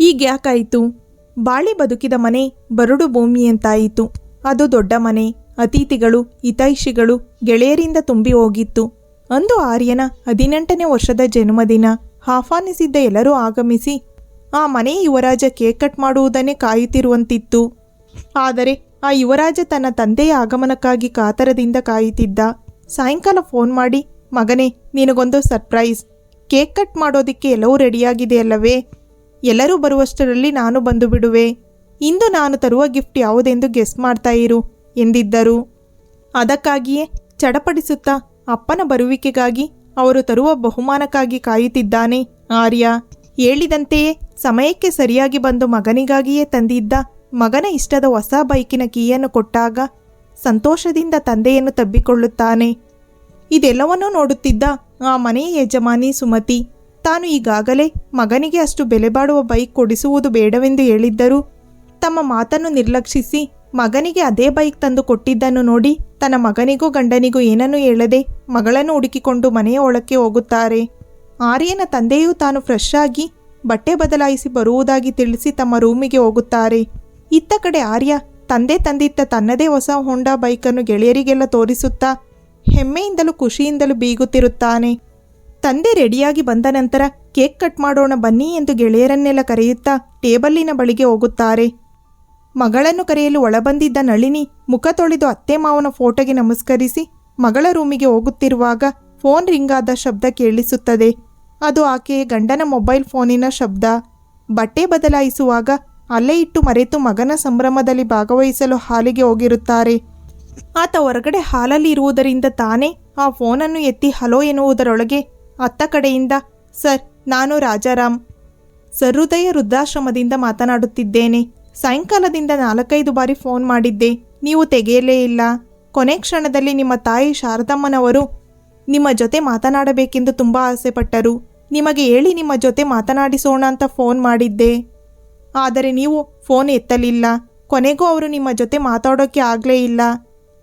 ಈಗ ಯಾಕಾಯಿತು ಬಾಳಿ ಬದುಕಿದ ಮನೆ ಬರಡು ಭೂಮಿಯಂತಾಯಿತು ಅದು ದೊಡ್ಡ ಮನೆ, ಅತಿಥಿಗಳು, ಹಿತೈಷಿಗಳು, ಗೆಳೆಯರಿಂದ ತುಂಬಿ ಹೋಗಿತ್ತು. ಅಂದು ಆರ್ಯನ ಹದಿನೆಂಟನೇ ವರ್ಷದ ಜನ್ಮದಿನ. ಆಹ್ವಾನಿಸಿದ್ದ ಎಲ್ಲರೂ ಆಗಮಿಸಿ, ಆ ಮನೆ ಯುವರಾಜ ಕೇಕ್ ಕಟ್ ಮಾಡುವುದನ್ನೇ ಕಾಯುತ್ತಿರುವಂತಿತ್ತು. ಆದರೆ, ಆ ಯುವರಾಜ ತನ್ನ ತಂದೆಯ ಆಗಮನಕ್ಕಾಗಿ ಕಾತರದಿಂದ ಕಾಯುತ್ತಿದ್ದ. ಸಾಯಂಕಾಲ ಫೋನ್ ಮಾಡಿ, ಮಗನೇ, ನಿನಗೊಂದು ಸರ್ಪ್ರೈಸ್. ಕೇಕ್ ಕಟ್ ಮಾಡೋದಿಕ್ಕೆ ಎಲ್ಲವೂ ರೆಡಿಯಾಗಿದೆಯಲ್ಲವೇ ಎಲ್ಲರೂ ಬರುವಷ್ಟರಲ್ಲಿ ನಾನು ಬಂದು ಬಿಡುವೆ. ಇಂದು ನಾನು ತರುವ ಗಿಫ್ಟ್ ಯಾವುದೆಂದು ಗೆಸ್ ಮಾಡ್ತಾ ಇರು, ಎಂದಿದ್ದರು. ಅದಕ್ಕಾಗಿಯೇ ಚಡಪಡಿಸುತ್ತಾ ಅಪ್ಪನ ಬರುವಿಕೆಗಾಗಿ ಅವರು ತರುವ ಬಹುಮಾನಕ್ಕಾಗಿ ಕಾಯುತ್ತಿದ್ದಾನೆ ಆರ್ಯ. ಹೇಳಿದಂತೆಯೇ ಸಮಯಕ್ಕೆ ಸರಿಯಾಗಿ ಬಂದು ಮಗನಿಗಾಗಿಯೇ ತಂದಿದ್ದ ಮಗನ ಇಷ್ಟದ ಹೊಸ ಬೈಕಿನ ಕೀಯನ್ನು ಕೊಟ್ಟಾಗ ಸಂತೋಷದಿಂದ ತಂದೆಯನ್ನು ತಬ್ಬಿಕೊಳ್ಳುತ್ತಾನೆ. ಇದೆಲ್ಲವನ್ನೂ ನೋಡುತ್ತಿದ್ದ ಆ ಮನೆಯ ಯಜಮಾನಿ ಸುಮತಿ ತಾನು ಈಗಾಗಲೇ ಮಗನಿಗೆ ಅಷ್ಟು ಬೆಲೆ ಬಾಳುವ ಬೈಕ್ ಕೊಡಿಸುವುದು ಬೇಡವೆಂದು ಹೇಳಿದ್ದರು ತಮ್ಮ ಮಾತನ್ನು ನಿರ್ಲಕ್ಷಿಸಿ ಮಗನಿಗೆ ಅದೇ ಬೈಕ್ ತಂದು ಕೊಟ್ಟಿದ್ದನ್ನು ನೋಡಿ ತನ್ನ ಮಗನಿಗೂ ಗಂಡನಿಗೂ ಏನನ್ನೂ ಹೇಳದೆ ಮಗಳನ್ನು ಹುಡುಕಿಕೊಂಡು ಮನೆಯ ಒಳಕ್ಕೆ ಹೋಗುತ್ತಾರೆ. ಆರ್ಯನ ತಂದೆಯೂ ತಾನು ಫ್ರೆಶ್ ಆಗಿ ಬಟ್ಟೆ ಬದಲಾಯಿಸಿ ಬರುವುದಾಗಿ ತಿಳಿಸಿ ತಮ್ಮ ರೂಮಿಗೆ ಹೋಗುತ್ತಾರೆ. ಇತ್ತ ಕಡೆ ಆರ್ಯ ತಂದೆ ತಂದಿತ್ತ ತನ್ನದೇ ಹೊಸ ಹೊಂಡಾ ಬೈಕನ್ನು ಗೆಳೆಯರಿಗೆಲ್ಲ ತೋರಿಸುತ್ತಾ ಹೆಮ್ಮೆಯಿಂದಲೂ ಖುಷಿಯಿಂದಲೂ ಬೀಗುತ್ತಿರುತ್ತಾನೆ. ತಂದೆ ರೆಡಿಯಾಗಿ ಬಂದ ನಂತರ ಕೇಕ್ ಕಟ್ ಮಾಡೋಣ ಬನ್ನಿ ಎಂದು ಗೆಳೆಯರನ್ನೆಲ್ಲ ಕರೆಯುತ್ತಾ ಟೇಬಲ್ಲಿನ ಬಳಿಗೆ ಹೋಗುತ್ತಾರೆ. ಮಗಳನ್ನು ಕರೆಯಲು ಒಳಬಂದಿದ್ದ ನಳಿನಿ ಮುಖ ತೊಳೆದು ಅತ್ತೆ ಮಾವನ ಫೋಟೋಗೆ ನಮಸ್ಕರಿಸಿ ಮಗಳ ರೂಮಿಗೆ ಹೋಗುತ್ತಿರುವಾಗ ಫೋನ್ ರಿಂಗ್ ಆದ ಶಬ್ದ ಕೇಳಿಸುತ್ತದೆ. ಅದು ಆಕೆಯ ಗಂಡನ ಮೊಬೈಲ್ ಫೋನಿನ ಶಬ್ದ. ಬಟ್ಟೆ ಬದಲಾಯಿಸುವಾಗ ಅಲ್ಲೇ ಇಟ್ಟು ಮರೆತು ಮಗನ ಸಂಭ್ರಮದಲ್ಲಿ ಭಾಗವಹಿಸಲು ಹಾಲಿಗೆ ಹೋಗಿರುತ್ತಾರೆ. ಆತ ಹೊರಗಡೆ ಹಾಲಲ್ಲಿ ಇರುವುದರಿಂದ ತಾನೇ ಆ ಫೋನನ್ನು ಎತ್ತಿ ಹಲೋ ಎನ್ನುವುದರೊಳಗೆ ಅತ್ತ ಕಡೆಯಿಂದ, ಸರ್, ನಾನು ರಾಜಾರಾಮ್. ಸಹೃದಯ ವೃದ್ಧಾಶ್ರಮದಿಂದ ಮಾತನಾಡುತ್ತಿದ್ದೇನೆ. ಸಾಯಂಕಾಲದಿಂದ ನಾಲ್ಕೈದು ಬಾರಿ ಫೋನ್ ಮಾಡಿದ್ದೆ. ನೀವು ತೆಗೆಯಲೇ ಇಲ್ಲ. ಕೊನೆ ಕ್ಷಣದಲ್ಲಿ ನಿಮ್ಮ ತಾಯಿ ಶಾರದಮ್ಮನವರು ನಿಮ್ಮ ಜೊತೆ ಮಾತನಾಡಬೇಕೆಂದು ತುಂಬ ಆಸೆಪಟ್ಟರು. ನಿಮಗೆ ಹೇಳಿ ನಿಮ್ಮ ಜೊತೆ ಮಾತನಾಡಿಸೋಣ ಅಂತ ಫೋನ್ ಮಾಡಿದ್ದೆ. ಆದರೆ ನೀವು ಫೋನ್ ಎತ್ತಲಿಲ್ಲ. ಕೊನೆಗೂ ಅವರು ನಿಮ್ಮ ಜೊತೆ ಮಾತಾಡೋಕ್ಕೆ ಆಗಲೇ ಇಲ್ಲ.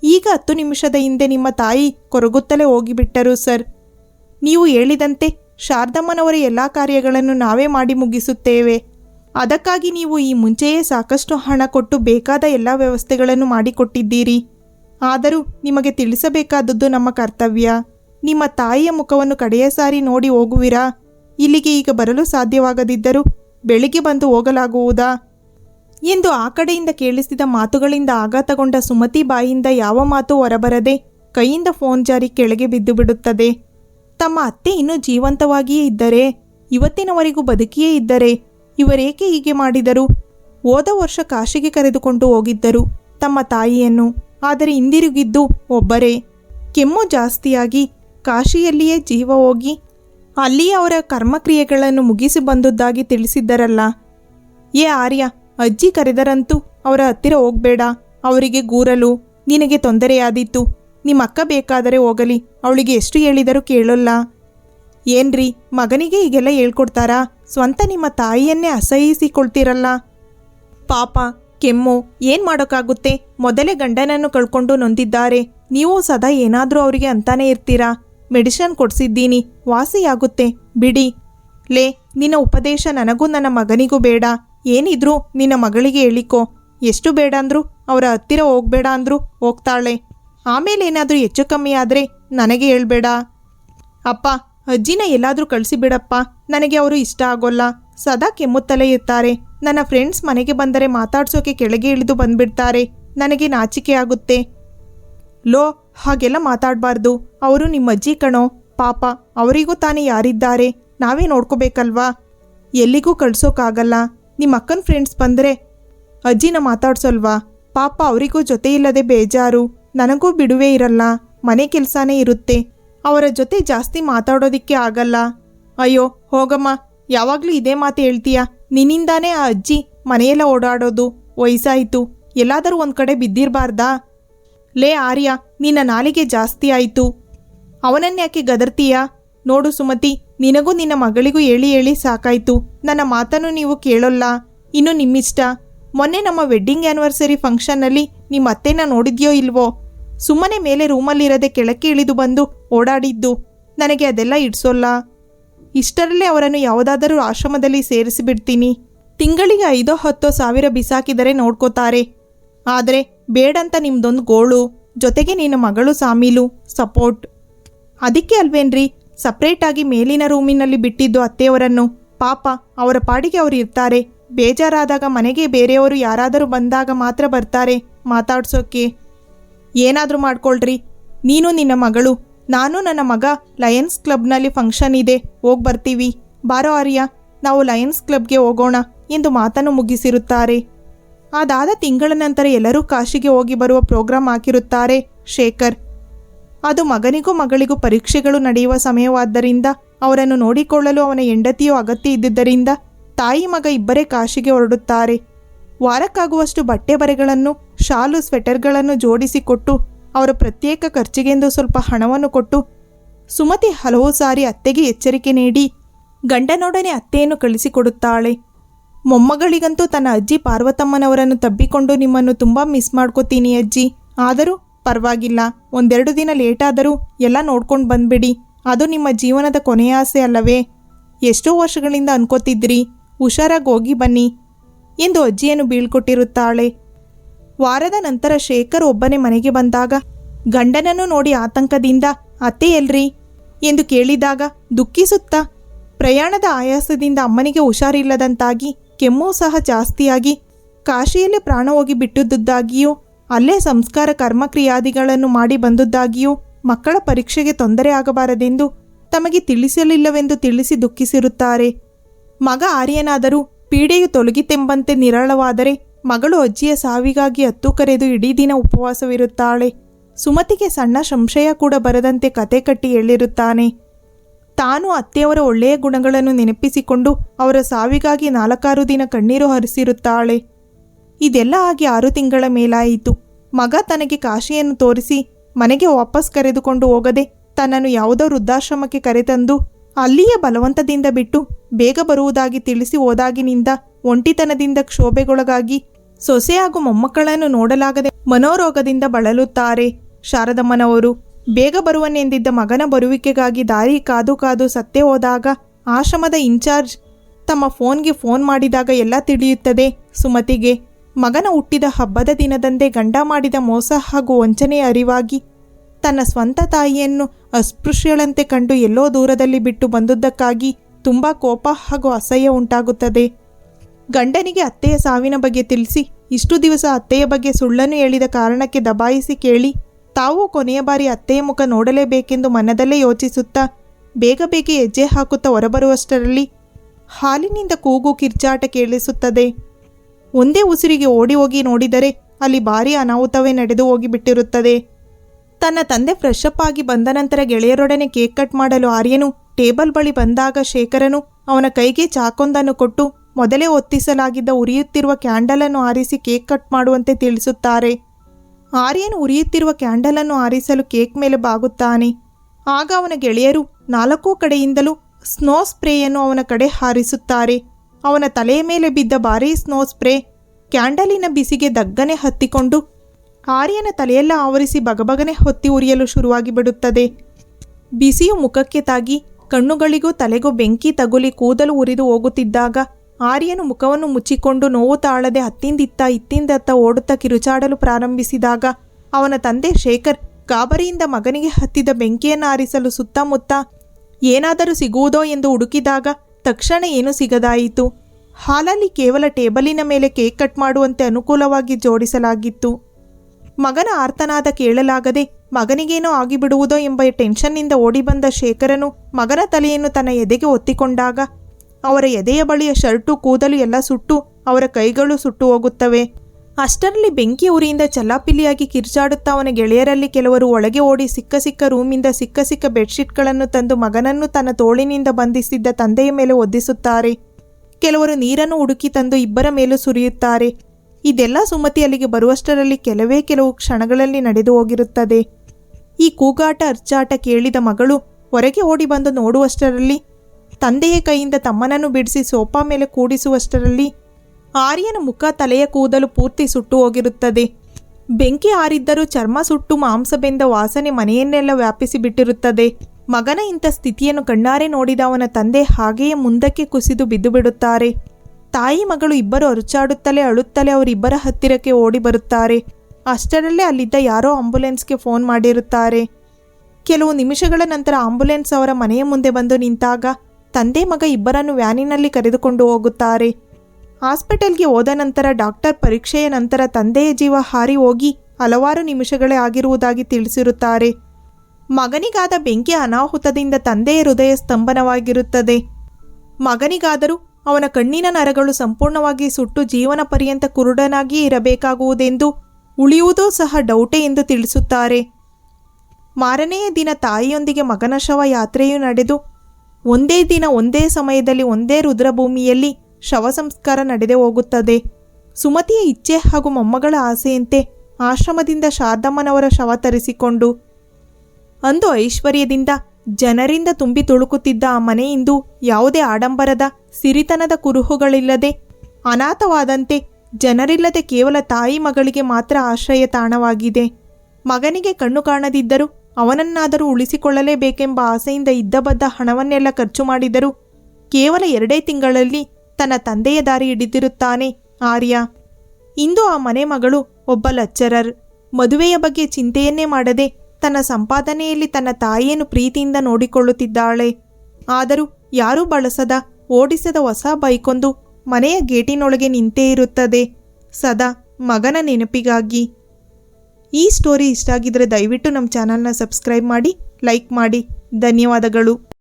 ಈಗ ಹತ್ತು ನಿಮಿಷದ ಹಿಂದೆ ನಿಮ್ಮ ತಾಯಿ ಕೊರಗುತ್ತಲೇ ಹೋಗಿಬಿಟ್ಟರು, ಸರ್. ನೀವು ಹೇಳಿದಂತೆ ಶಾರದಮ್ಮನವರ ಎಲ್ಲ ಕಾರ್ಯಗಳನ್ನು ನಾವೇ ಮಾಡಿ ಮುಗಿಸುತ್ತೇವೆ. ಅದಕ್ಕಾಗಿ ನೀವು ಈ ಮುಂಚೆಯೇ ಸಾಕಷ್ಟು ಹಣ ಕೊಟ್ಟು ಬೇಕಾದ ಎಲ್ಲ ವ್ಯವಸ್ಥೆಗಳನ್ನು ಮಾಡಿಕೊಟ್ಟಿದ್ದೀರಿ. ಆದರೂ ನಿಮಗೆ ತಿಳಿಸಬೇಕಾದದ್ದು ನಮ್ಮ ಕರ್ತವ್ಯ. ನಿಮ್ಮ ತಾಯಿಯ ಮುಖವನ್ನು ಕಡೆಯ ಸಾರಿ ನೋಡಿ ಹೋಗುವಿರಾ? ಇಲ್ಲಿಗೆ ಈಗ ಬರಲು ಸಾಧ್ಯವಾಗದಿದ್ದರೂ ಬೆಳಿಗ್ಗೆ ಬಂದು ಹೋಗಲಾಗುವುದಾ? ಎಂದು ಆ ಕಡೆಯಿಂದ ಕೇಳಿಸಿದ ಮಾತುಗಳಿಂದ ಆಘಾತಗೊಂಡ ಸುಮತಿ ಬಾಯಿಂದ ಯಾವ ಮಾತು ಹೊರಬರದೆ ಕೈಯಿಂದ ಫೋನ್ ಜಾರಿ ಕೆಳಗೆ ಬಿದ್ದು ಬಿಡುತ್ತದೆ. ತಮ್ಮ ಅತ್ತೆ ಇನ್ನೂ ಜೀವಂತವಾಗಿಯೇ ಇದ್ದರೆ, ಇವತ್ತಿನವರೆಗೂ ಬದುಕಿಯೇ ಇದ್ದರೆ, ಇವರೇಕೆ ಹೀಗೆ ಮಾಡಿದರು? ಹೋದ ವರ್ಷ ಕಾಶಿಗೆ ಕರೆದುಕೊಂಡು ಹೋಗಿದ್ದರು ತಮ್ಮ ತಾಯಿಯನ್ನು, ಆದರೆ ಹಿಂದಿರುಗಿದ್ದು ಒಬ್ಬರೇ. ಕೆಮ್ಮು ಜಾಸ್ತಿಯಾಗಿ ಕಾಶಿಯಲ್ಲಿಯೇ ಜೀವ ಹೋಗಿ ಅಲ್ಲಿ ಅವರ ಕರ್ಮಕ್ರಿಯೆಗಳನ್ನು ಮುಗಿಸಿ ಬಂದುದಾಗಿ ತಿಳಿಸಿದ್ದರಲ್ಲ. ಏ ಆರ್ಯ, ಅಜ್ಜಿ ಕರೆದರಂತೂ ಅವರ ಹತ್ತಿರ ಹೋಗ್ಬೇಡ, ಅವರಿಗೆ ಗೂರಲು ನಿನಗೆ ತೊಂದರೆಯಾದೀತು. ನಿಮ್ಮ ಅಕ್ಕ ಬೇಕಾದರೆ ಹೋಗಲಿ, ಅವಳಿಗೆ ಎಷ್ಟು ಹೇಳಿದರೂ ಕೇಳೋಲ್ಲ. ಏನ್ರಿ, ಮಗನಿಗೆ ಹೀಗೆಲ್ಲ ಹೇಳ್ಕೊಡ್ತಾರಾ? ಸ್ವಂತ ನಿಮ್ಮ ತಾಯಿಯನ್ನೇ ಅಸಹಿಸಿಕೊಳ್ತೀರಲ್ಲ? ಪಾಪ, ಕೆಮ್ಮು, ಏನ್ ಮಾಡೋಕ್ಕಾಗುತ್ತೆ? ಮೊದಲೇ ಗಂಡನನ್ನು ಕಳ್ಕೊಂಡು ನೊಂದಿದ್ದಾರೆ. ನೀವು ಸದಾ ಏನಾದರೂ ಅವರಿಗೆ ಅಂತಾನೆ ಇರ್ತೀರಾ? ಮೆಡಿಷನ್ ಕೊಡಿಸಿದ್ದೀನಿ, ವಾಸಿಯಾಗುತ್ತೆ. ಬಿಡಿ. ಲೇ, ನಿನ್ನ ಉಪದೇಶ ನನಗೂ ನನ್ನ ಮಗನಿಗೂ ಬೇಡ. ಏನಿದ್ರೂ ನಿನ್ನ ಮಗಳಿಗೆ ಹೇಳಿಕೋ. ಎಷ್ಟು ಬೇಡ ಅಂದ್ರು, ಅವರ ಹತ್ತಿರ ಹೋಗ್ಬೇಡ ಅಂದ್ರು ಹೋಗ್ತಾಳೆ. ಆಮೇಲೆ ಏನಾದರೂ ಹೆಚ್ಚು ಕಮ್ಮಿ ಆದರೆ ನನಗೆ ಹೇಳ್ಬೇಡ. ಅಪ್ಪ, ಅಜ್ಜಿನ ಎಲ್ಲಾದರೂ ಕಳಿಸಿಬಿಡಪ್ಪ ನನಗೆ ಅವರು ಇಷ್ಟ ಆಗೋಲ್ಲ. ಸದಾ ಕೆಮ್ಮುತ್ತಲೇ ಇರ್ತಾರೆ. ನನ್ನ ಫ್ರೆಂಡ್ಸ್ ಮನೆಗೆ ಬಂದರೆ ಮಾತಾಡ್ಸೋಕೆ ಕೆಳಗೆ ಇಳಿದು ಬಂದ್ಬಿಡ್ತಾರೆ. ನನಗೆ ನಾಚಿಕೆ ಆಗುತ್ತೆ. ಲೋ, ಹಾಗೆಲ್ಲ ಮಾತಾಡಬಾರ್ದು. ಅವರು ನಿಮ್ಮ ಅಜ್ಜಿ ಕಣೋ. ಪಾಪ, ಅವರಿಗೂ ತಾನೇ ಯಾರಿದ್ದಾರೆ. ನಾವೇ ನೋಡ್ಕೋಬೇಕಲ್ವಾ? ಎಲ್ಲಿಗೂ ಕಳ್ಸೋಕ್ಕಾಗಲ್ಲ ನಿಮ್ಮ ಅಕ್ಕನ ಫ್ರೆಂಡ್ಸ್ ಬಂದರೆ ಅಜ್ಜಿನ ಮಾತಾಡ್ಸೋಲ್ವಾ? ಪಾಪ, ಅವರಿಗೂ ಜೊತೆ ಇಲ್ಲದೆ ಬೇಜಾರು. ನನಗೂ ಬಿಡುವೆ ಇರಲ್ಲ, ಮನೆ ಕೆಲಸನೇ ಇರುತ್ತೆ. ಅವರ ಜೊತೆ ಜಾಸ್ತಿ ಮಾತಾಡೋದಿಕ್ಕೆ ಆಗಲ್ಲ. ಅಯ್ಯೋ, ಹೋಗಮ್ಮ, ಯಾವಾಗಲೂ ಇದೇ ಮಾತು ಹೇಳ್ತೀಯ? ನಿನ್ನಿಂದಾನೇ ಆ ಅಜ್ಜಿ ಮನೆಯೆಲ್ಲ ಓಡಾಡೋದು, ವಯಸ್ಸಾಯಿತು. ಎಲ್ಲಾದರೂ ಒಂದು ಕಡೆ ಬಿದ್ದಿರಬಾರ್ದಾ? ಲೇ ಆರ್ಯ, ನಿನ್ನ ನಾಲಿಗೆ ಜಾಸ್ತಿ ಆಯಿತು. ಅವನನ್ಯಾಕೆ ಗದರ್ತೀಯಾ? ನೋಡು ಸುಮತಿ, ನಿನಗೂ ನಿನ್ನ ಮಗಳಿಗೂ ಹೇಳಿ ಹೇಳಿ ಸಾಕಾಯ್ತು. ನನ್ನ ಮಾತನ್ನು ನೀವು ಕೇಳೋಲ್ಲ. ಇನ್ನು ನಿಮ್ಮಿಷ್ಟ. ಮೊನ್ನೆ ನಮ್ಮ ವೆಡ್ಡಿಂಗ್ ಆ್ಯನಿವರ್ಸರಿ ಫಂಕ್ಷನ್ನಲ್ಲಿ ನಿಮ್ಮ ಅತ್ತೆನ ನೋಡಿದ್ಯೋ ಇಲ್ವೋ? ಸುಮ್ಮನೆ ಮೇಲೆ ರೂಮಲ್ಲಿರದೆ ಕೆಳಕ್ಕೆ ಇಳಿದು ಬಂದು ಓಡಾಡಿದ್ದು, ನನಗೆ ಅದೆಲ್ಲ ಇಡ್ಸೋಲ್ಲ. ಇಷ್ಟರಲ್ಲೇ ಅವರನ್ನು ಯಾವುದಾದರೂ ಆಶ್ರಮದಲ್ಲಿ ಸೇರಿಸಿಬಿಡ್ತೀನಿ. ತಿಂಗಳಿಗೆ ಐದೋ ಹತ್ತೋ ಸಾವಿರ ಬಿಸಾಕಿದರೆ ನೋಡ್ಕೋತಾರೆ. ಆದರೆ ಬೇಡಂತ ನಿಮ್ದೊಂದು ಗೋಳು, ಜೊತೆಗೆ ನಿನ್ನ ಮಗಳು ಸಾಮೀಲು, ಸಪೋರ್ಟ್. ಅದಕ್ಕೆ ಅಲ್ವೇನ್ರಿ, ಸಪ್ರೇಟಾಗಿ ಮೇಲಿನ ರೂಮಿನಲ್ಲಿ ಬಿಟ್ಟಿದ್ದು ಅತ್ತೆಯವರನ್ನು. ಪಾಪ, ಅವರ ಪಾಡಿಗೆ ಅವರು ಇರ್ತಾರೆ. ಬೇಜಾರಾದಾಗ ಮನೆಗೆ ಬೇರೆಯವರು ಯಾರಾದರೂ ಬಂದಾಗ ಮಾತ್ರ ಬರ್ತಾರೆ ಮಾತಾಡ್ಸೋಕ್ಕೆ. ಏನಾದರೂ ಮಾಡ್ಕೊಳ್ರಿ. ನೀನು ನಿನ್ನ ಮಗಳು, ನಾನು ನನ್ನ ಮಗ ಲಯನ್ಸ್ ಕ್ಲಬ್ನಲ್ಲಿ ಫಂಕ್ಷನ್ ಇದೆ, ಹೋಗಿ ಬರ್ತೀವಿ. ಬಾರೋ ಆರ್ಯ, ನಾವು ಲಯನ್ಸ್ ಕ್ಲಬ್ಗೆ ಹೋಗೋಣ ಎಂದು ಮಾತನ್ನು ಮುಗಿಸಿರುತ್ತಾರೆ. ಅದಾದ ತಿಂಗಳ ನಂತರ ಎಲ್ಲರೂ ಕಾಶಿಗೆ ಹೋಗಿ ಬರುವ ಪ್ರೋಗ್ರಾಂ ಹಾಕಿರುತ್ತಾರೆ ಶೇಖರ್. ಅದು ಮಗನಿಗೂ ಮಗಳಿಗೂ ಪರೀಕ್ಷೆಗಳು ನಡೆಯುವ ಸಮಯವಾದ್ದರಿಂದ ಅವರನ್ನು ನೋಡಿಕೊಳ್ಳಲು ಅವನ ಹೆಂಡತಿಯು ಅಗತ್ಯ ಇದ್ದಿದ್ದರಿಂದ ತಾಯಿ ಮಗ ಇಬ್ಬರೇ ಕಾಶಿಗೆ ಹೊರಡುತ್ತಾರೆ. ವಾರಕ್ಕಾಗುವಷ್ಟು ಬಟ್ಟೆ ಬರೆಗಳನ್ನು ಶಾಲು, ಸ್ವೆಟರ್ಗಳನ್ನು ಜೋಡಿಸಿಕೊಟ್ಟು ಅವರ ಪ್ರತ್ಯೇಕ ಖರ್ಚಿಗೆಂದು ಸ್ವಲ್ಪ ಹಣವನ್ನು ಕೊಟ್ಟು, ಸುಮತಿ ಹಲವು ಸಾರಿ ಅತ್ತೆಗೆ ಎಚ್ಚರಿಕೆ ನೀಡಿ, ಗಂಡನೊಡನೆ ಅತ್ತೆಯನ್ನು ಕಳಿಸಿಕೊಡುತ್ತಾಳೆ. ಮೊಮ್ಮಗಳಿಗಂತೂ ತನ್ನ ಅಜ್ಜಿ ಪಾರ್ವತಮ್ಮನವರನ್ನು ತಬ್ಬಿಕೊಂಡು ನಿಮ್ಮನ್ನು ತುಂಬ ಮಿಸ್ ಮಾಡ್ಕೋತೀನಿ ಅಜ್ಜಿ. ಆದರೂ ಪರವಾಗಿಲ್ಲ, ಒಂದೆರಡು ದಿನ ಲೇಟಾದರೂ ಎಲ್ಲ ನೋಡ್ಕೊಂಡು ಬಂದ್ಬಿಡಿ. ಅದು ನಿಮ್ಮ ಜೀವನದ ಕೊನೆಯಾಸೆ ಅಲ್ಲವೇ? ಎಷ್ಟೋ ವರ್ಷಗಳಿಂದ ಅನ್ಕೋತಿದ್ರಿ. ಹುಷಾರಾಗಿ ಹೋಗಿ ಬನ್ನಿ. ಎಂದು ಅಜ್ಜಿಯನ್ನು ಬೀಳ್ಕೊಟ್ಟಿರುತ್ತಾಳೆ. ವಾರದ ನಂತರ ಶೇಖರ್ ಒಬ್ಬನೇ ಮನೆಗೆ ಬಂದಾಗ, ಗಂಡನನ್ನು ನೋಡಿ ಆತಂಕದಿಂದ, ಅತ್ತೆ ಎಲ್ರಿ? ಎಂದು ಕೇಳಿದಾಗ, ದುಃಖಿಸುತ್ತಾ? ಪ್ರಯಾಣದ ಆಯಾಸದಿಂದ ಅಮ್ಮನಿಗೆ ಹುಷಾರಿಲ್ಲದಂತಾಗಿ, ಕೆಮ್ಮು ಸಹ ಜಾಸ್ತಿಯಾಗಿ, ಕಾಶಿಯಲ್ಲಿ ಪ್ರಾಣ ಹೋಗಿ ಬಿಟ್ಟುದ್ದಾಗಿಯೂ ಅಲ್ಲೇ ಸಂಸ್ಕಾರ ಕರ್ಮಕ್ರಿಯಾದಿಗಳನ್ನು ಮಾಡಿ ಬಂದುದಾಗಿಯೂ ಮಕ್ಕಳ ಪರೀಕ್ಷೆಗೆ ತೊಂದರೆ ಆಗಬಾರದೆಂದು ತಮಗೆ ತಿಳಿಸಲಿಲ್ಲವೆಂದು ತಿಳಿಸಿ ದುಃಖಿಸಿರುತ್ತಾರೆ. ಮಗ ಆರ್ಯನಾದರೂ ಪೀಡೆಯು ತೊಲಗಿತೆಂಬಂತೆ ನಿರಳವಾದರೆ ಮಗಳು ಅಜ್ಜಿಯ ಸಾವಿಗಾಗಿ ಹತ್ತು ಕರೆದು ಇಡೀ ದಿನ ಉಪವಾಸವಿರುತ್ತಾಳೆ. ಸುಮತಿಗೆ ಸಣ್ಣ ಸಂಶಯ ಕೂಡ ಬರದಂತೆ ಕತೆ ಕಟ್ಟಿ ಹೇಳಿರುತ್ತಾನೆ. ತಾನು ಅತ್ತೆಯವರ ಒಳ್ಳೆಯ ಗುಣಗಳನ್ನು ನೆನಪಿಸಿಕೊಂಡು ಅವರ ಸಾವಿಗಾಗಿ ನಾಲ್ಕಾರು ದಿನ ಕಣ್ಣೀರು ಹರಿಸಿರುತ್ತಾಳೆ. ಇದೆಲ್ಲ ಆಗಿ ಆರು ತಿಂಗಳ ಮೇಲಾಯಿತು. ಮಗ ತನಗೆ ಕಾಶಿಯನ್ನು ತೋರಿಸಿ ಮನೆಗೆ ವಾಪಸ್ ಕರೆದುಕೊಂಡು ಹೋಗದೆ ತನ್ನನ್ನು ಯಾವುದೋ ವೃದ್ಧಾಶ್ರಮಕ್ಕೆ ಕರೆತಂದು ಅಲ್ಲಿಯೇ ಬಲವಂತದಿಂದ ಬಿಟ್ಟು ಬೇಗ ಬರುವುದಾಗಿ ತಿಳಿಸಿ ಹೋದಾಗಿನಿಂದ ಒಂಟಿತನದಿಂದ ಕ್ಷೋಭೆಗೊಳಗಾಗಿ ಸೊಸೆ ಹಾಗೂ ಮೊಮ್ಮಕ್ಕಳನ್ನು ನೋಡಲಾಗದೆ ಮನೋರೋಗದಿಂದ ಬಳಲುತ್ತಾರೆ. ಶಾರದಮ್ಮನವರು ಬೇಗ ಬರುವನೆಂದಿದ್ದ ಮಗನ ಬರುವಿಕೆಗಾಗಿ ದಾರಿ ಕಾದು ಕಾದು ಸತ್ತೇ ಹೋದಾಗ ಆಶ್ರಮದ ಇನ್ಚಾರ್ಜ್ ತಮ್ಮ ಫೋನ್ಗೆ ಫೋನ್ ಮಾಡಿದಾಗ ಎಲ್ಲ ತಿಳಿಯುತ್ತದೆ. ಸುಮತಿಗೆ ಮಗನ ಹುಟ್ಟಿದ ಹಬ್ಬದ ದಿನದಂದೇ ಗಂಡ ಮಾಡಿದ ಮೋಸ ಹಾಗೂ ವಂಚನೆಯ ಅರಿವಾಗಿ ತನ್ನ ಸ್ವಂತ ತಾಯಿಯನ್ನು ಅಸ್ಪೃಶ್ಯಳಂತೆ ಕಂಡು ಎಲ್ಲೋ ದೂರದಲ್ಲಿ ಬಿಟ್ಟು ಬಂದುದಕ್ಕಾಗಿ ತುಂಬ ಕೋಪ ಹಾಗೂ ಅಸಹ್ಯ ಉಂಟಾಗುತ್ತದೆ. ಗಂಡನಿಗೆ ಅತ್ತೆಯ ಸಾವಿನ ಬಗ್ಗೆ ತಿಳಿಸಿ, ಇಷ್ಟು ದಿವಸ ಅತ್ತೆಯ ಬಗ್ಗೆ ಸುಳ್ಳನ್ನು ಹೇಳಿದ ಕಾರಣಕ್ಕೆ ದಬಾಯಿಸಿ ಕೇಳಿ, ತಾವು ಕೊನೆಯ ಬಾರಿ ಅತ್ತೆಯ ಮುಖ ನೋಡಲೇಬೇಕೆಂದು ಮನದಲ್ಲೇ ಯೋಚಿಸುತ್ತಾ, ಬೇಗ ಬೇಗ ಹೆಜ್ಜೆ ಹಾಕುತ್ತಾ ಹೊರಬರುವಷ್ಟರಲ್ಲಿ ಹಾಲಿನಿಂದ ಕೂಗು ಕಿರ್ಚಾಟ ಕೇಳಿಸುತ್ತದೆ. ಒಂದೇ ಉಸಿರಿಗೆ ಓಡಿ ಹೋಗಿ ನೋಡಿದರೆ ಅಲ್ಲಿ ಭಾರಿ ಅನಾಹುತವೇ ನಡೆದು ಹೋಗಿಬಿಟ್ಟಿರುತ್ತದೆ. ತನ್ನ ತಂದೆ ಫ್ರೆಶ್ ಆಗಿ ಬಂದ ನಂತರ ಗೆಳೆಯರೊಡನೆ ಕೇಕ್ ಕಟ್ ಮಾಡಲು ಆರ್ಯನು ಟೇಬಲ್ ಬಳಿ ಬಂದಾಗ ಶೇಖರನು ಅವನ ಕೈಗೆ ಚಾಕೊಂದನ್ನು ಕೊಟ್ಟು ಮೊದಲೇ ಒತ್ತಿಸಲಾಗಿದ್ದ ಉರಿಯುತ್ತಿರುವ ಕ್ಯಾಂಡಲನ್ನು ಆರಿಸಿ ಕೇಕ್ ಕಟ್ ಮಾಡುವಂತೆ ತಿಳಿಸುತ್ತಾರೆ. ಆರ್ಯನು ಉರಿಯುತ್ತಿರುವ ಕ್ಯಾಂಡಲನ್ನು ಆರಿಸಲು ಕೇಕ್ ಮೇಲೆ ಬಾಗುತ್ತಾನೆ. ಆಗ ಅವನ ಗೆಳೆಯರು ನಾಲ್ಕೂ ಕಡೆಯಿಂದಲೂ ಸ್ನೋ ಸ್ಪ್ರೇಯನ್ನು ಅವನ ಕಡೆ ಹಾರಿಸುತ್ತಾರೆ. ಅವನ ತಲೆಯ ಮೇಲೆ ಬಿದ್ದ ಭಾರೀ ಸ್ನೋ ಸ್ಪ್ರೇ ಕ್ಯಾಂಡಲಿನ ಬಿಸಿಗೆ ದಗ್ಗನೆ ಹತ್ತಿಕೊಂಡು ಆರ್ಯನ ತಲೆಯೆಲ್ಲ ಆವರಿಸಿ ಬಗಬಗನೆ ಹೊತ್ತಿ ಉರಿಯಲು ಶುರುವಾಗಿ ಬಿಡುತ್ತದೆ ಬಿಸಿಯು ಮುಖಕ್ಕೆ ತಾಗಿ ಕಣ್ಣುಗಳಿಗೂ ತಲೆಗೂ ಬೆಂಕಿ ತಗುಲಿ ಕೂದಲು ಉರಿದು ಹೋಗುತ್ತಿದ್ದಾಗ ಆರ್ಯನು ಮುಖವನ್ನು ಮುಚ್ಚಿಕೊಂಡು ನೋವು ತಾಳದೆ ಹತ್ತಿಂದಿತ್ತ ಇತ್ತಿಂದತ್ತ ಓಡುತ್ತಾ ಕಿರುಚಾಡಲು ಪ್ರಾರಂಭಿಸಿದಾಗ ಅವನ ತಂದೆ ಶೇಖರ್ ಗಾಬರಿಯಿಂದ ಮಗನಿಗೆ ಹತ್ತಿದ ಬೆಂಕಿಯನ್ನು ಆರಿಸಲು ಸುತ್ತಮುತ್ತ ಏನಾದರೂ ಸಿಗುವುದೋ ಎಂದು ಹುಡುಕಿದಾಗ ತಕ್ಷಣ ಏನೂ ಸಿಗದಾಯಿತು. ಹಾಲಲ್ಲಿ ಕೇವಲ ಟೇಬಲಿನ ಮೇಲೆ ಕೇಕ್ ಕಟ್ ಮಾಡುವಂತೆ ಅನುಕೂಲವಾಗಿ ಜೋಡಿಸಲಾಗಿತ್ತು. ಮಗನ ಆರ್ತನಾದ ಕೇಳಲಾಗದೆ ಮಗನಿಗೇನೋ ಆಗಿಬಿಡುವುದೋ ಎಂಬ ಟೆನ್ಷನ್ನಿಂದ ಓಡಿಬಂದ ಶೇಖರನು ಮಗನ ತಲೆಯನ್ನು ತನ್ನ ಎದೆಗೆ ಒತ್ತಿಕೊಂಡಾಗ, ಅವರ ಎದೆಯ ಬಳಿಯ ಶರ್ಟು, ಕೂದಲು ಎಲ್ಲ ಸುಟ್ಟು ಅವರ ಕೈಗಳು ಸುಟ್ಟು ಹೋಗುತ್ತವೆ. ಅಷ್ಟರಲ್ಲಿ ಬೆಂಕಿ ಉರಿಯಿಂದ ಚಲ್ಲಾಪಿಲಿಯಾಗಿ ಕಿರ್ಚಾಡುತ್ತಾ ಅವನ ಗೆಳೆಯರಲ್ಲಿ ಕೆಲವರು ಒಳಗೆ ಓಡಿ ಸಿಕ್ಕ ಸಿಕ್ಕ ರೂಮಿಂದ ಸಿಕ್ಕ ಸಿಕ್ಕ ಬೆಡ್ಶೀಟ್ಗಳನ್ನು ತಂದು ಮಗನನ್ನು ತನ್ನ ತೋಳಿನಿಂದ ಬಂಧಿಸಿದ್ದ ತಂದೆಯ ಮೇಲೆ ಒದ್ದಿಸುತ್ತಾರೆ. ಕೆಲವರು ನೀರನ್ನು ಹುಡುಕಿ ತಂದು ಇಬ್ಬರ ಮೇಲೂ ಸುರಿಯುತ್ತಾರೆ. ಇದೆಲ್ಲ ಸುಮತಿ ಅಲ್ಲಿಗೆ ಬರುವಷ್ಟರಲ್ಲಿ ಕೆಲವೇ ಕೆಲವು ಕ್ಷಣಗಳಲ್ಲಿ ನಡೆದು ಹೋಗಿರುತ್ತದೆ. ಈ ಕೂಗಾಟ, ಅರ್ಚಾಟ ಕೇಳಿದ ಮಗಳು ಹೊರಗೆ ಓಡಿ ಬಂದು ನೋಡುವಷ್ಟರಲ್ಲಿ, ತಂದೆಯ ಕೈಯಿಂದ ತಮ್ಮನನ್ನು ಬಿಡಿಸಿ ಸೋಫಾ ಮೇಲೆ ಕೂಡಿಸುವಷ್ಟರಲ್ಲಿ ಆರ್ಯನ ಮುಖ ತಲೆಯ ಕೂದಲು ಪೂರ್ತಿ ಸುಟ್ಟು ಹೋಗಿರುತ್ತದೆ. ಬೆಂಕಿ ಆರಿದ್ದರೂ ಚರ್ಮ ಸುಟ್ಟು ಮಾಂಸ ಬೆಂದ ವಾಸನೆ ಮನೆಯನ್ನೆಲ್ಲ ವ್ಯಾಪಿಸಿ ಬಿಟ್ಟಿರುತ್ತದೆ. ಮಗನ ಇಂಥ ಸ್ಥಿತಿಯನ್ನು ಕಣ್ಣಾರೆ ನೋಡಿದ ಅವನ ತಂದೆ ಹಾಗೆಯೇ ಮುಂದಕ್ಕೆ ಕುಸಿದು ಬಿದ್ದು ಬಿಡುತ್ತಾರೆ. ತಾಯಿ ಮಗಳು ಇಬ್ಬರು ಅರುಚಾಡುತ್ತಲೇ ಅಳುತ್ತಲೇ ಅವರಿಬ್ಬರ ಹತ್ತಿರಕ್ಕೆ ಓಡಿ ಬರುತ್ತಾರೆ. ಅಷ್ಟರಲ್ಲೇ ಅಲ್ಲಿದ್ದ ಯಾರೋ ಆಂಬ್ಯುಲೆನ್ಸ್ಗೆ ಫೋನ್ ಮಾಡಿರುತ್ತಾರೆ. ಕೆಲವು ನಿಮಿಷಗಳ ನಂತರ ಆಂಬುಲೆನ್ಸ್ ಅವರ ಮನೆಯ ಮುಂದೆ ಬಂದು ನಿಂತಾಗ ತಂದೆ ಮಗ ಇಬ್ಬರನ್ನು ವ್ಯಾನಿನಲ್ಲಿ ಕರೆದುಕೊಂಡು ಹೋಗುತ್ತಾರೆ. ಹಾಸ್ಪಿಟಲ್ಗೆ ಹೋದ ನಂತರ ಡಾಕ್ಟರ್ ಪರೀಕ್ಷೆಯ ನಂತರ ತಂದೆಯ ಜೀವ ಹಾರಿ ಹೋಗಿ ಹಲವಾರು ನಿಮಿಷಗಳೇ ಆಗಿರುವುದಾಗಿ ತಿಳಿಸಿರುತ್ತಾರೆ. ಮಗನಿಗಾದ ಬೆಂಕಿ ಅನಾಹುತದಿಂದ ತಂದೆಯ ಹೃದಯ ಸ್ತಂಭನವಾಗಿರುತ್ತದೆ. ಮಗನಿಗಾದರೂ ಅವನ ಕಣ್ಣಿನ ನರಗಳು ಸಂಪೂರ್ಣವಾಗಿ ಸುಟ್ಟು ಜೀವನ ಪರ್ಯಂತ ಕುರುಡನಾಗಿ ಇರಬೇಕಾಗುವುದೆಂದು ಉಳಿಯುವುದೂ ಸಹ ಡೌಟೆ ಎಂದು ತಿಳಿಸುತ್ತಾರೆ. ಮಾರನೆಯ ದಿನ ತಾಯಿಯೊಂದಿಗೆ ಮಗನ ಶವ ಯಾತ್ರೆಯು ನಡೆದು, ಒಂದೇ ದಿನ ಒಂದೇ ಸಮಯದಲ್ಲಿ ಒಂದೇ ರುದ್ರಭೂಮಿಯಲ್ಲಿ ಶವ ಸಂಸ್ಕಾರ ನಡೆದೇ ಹೋಗುತ್ತದೆ. ಸುಮತಿಯ ಇಚ್ಛೆ ಹಾಗೂ ಮೊಮ್ಮಗಳ ಆಸೆಯಂತೆ ಆಶ್ರಮದಿಂದ ಶಾರದಮ್ಮನವರ ಶವ ತರಿಸಿಕೊಂಡು, ಅಂದು ಐಶ್ವರ್ಯದಿಂದ ಜನರಿಂದ ತುಂಬಿ ತುಳುಕುತ್ತಿದ್ದ ಆ ಮನೆಯಿಂದು ಯಾವುದೇ ಆಡಂಬರದ, ಸಿರಿತನದ ಕುರುಹುಗಳಿಲ್ಲದೆ, ಅನಾಥವಾದಂತೆ, ಜನರಿಲ್ಲದೆ ಕೇವಲ ತಾಯಿ ಮಗಳಿಗೆ ಮಾತ್ರ ಆಶ್ರಯ ತಾಣವಾಗಿದೆ. ಮಗನಿಗೆ ಕಣ್ಣು ಕಾಣದಿದ್ದರೂ ಅವನನ್ನಾದರೂ ಉಳಿಸಿಕೊಳ್ಳಲೇಬೇಕೆಂಬ ಆಸೆಯಿಂದ ಇದ್ದಬದ್ದ ಹಣವನ್ನೆಲ್ಲ ಖರ್ಚು ಮಾಡಿದರೂ ಕೇವಲ ಎರಡೇ ತಿಂಗಳಲ್ಲಿ ತನ್ನ ತಂದೆಯ ದಾರಿ ಹಿಡಿದಿರುತ್ತಾನೆ ಆರ್ಯ. ಇಂದು ಆ ಮನೆ ಮಗಳು ಒಬ್ಬ ಲಚ್ಚರರ್. ಮದುವೆಯ ಬಗ್ಗೆ ಚಿಂತೆಯನ್ನೇ ಮಾಡದೆ ತನ್ನ ಸಂಪಾದನೆಯಲ್ಲಿ ತನ್ನ ತಾಯಿಯನ್ನು ಪ್ರೀತಿಯಿಂದ ನೋಡಿಕೊಳ್ಳುತ್ತಿದ್ದಾಳೆ. ಆದರೂ ಯಾರೂ ಬಳಸದ, ಓಡಿಸದ ಹೊಸ ಬೈಕೊಂದು ಮನೆಯ ಗೇಟಿನೊಳಗೆ ನಿಂತೇ ಇರುತ್ತದೆ. ಸದಾ ಮಗನ ನೆನಪಿಗಾಗಿ. ಈ ಸ್ಟೋರಿ ಇಷ್ಟ ಆಗಿದ್ರೆ ದಯವಿಟ್ಟು ನಮ್ಮ ಚಾನಲ್ನ ಸಬ್ಸ್ಕ್ರೈಬ್ ಮಾಡಿ, ಲೈಕ್ ಮಾಡಿ. ಧನ್ಯವಾದಗಳು.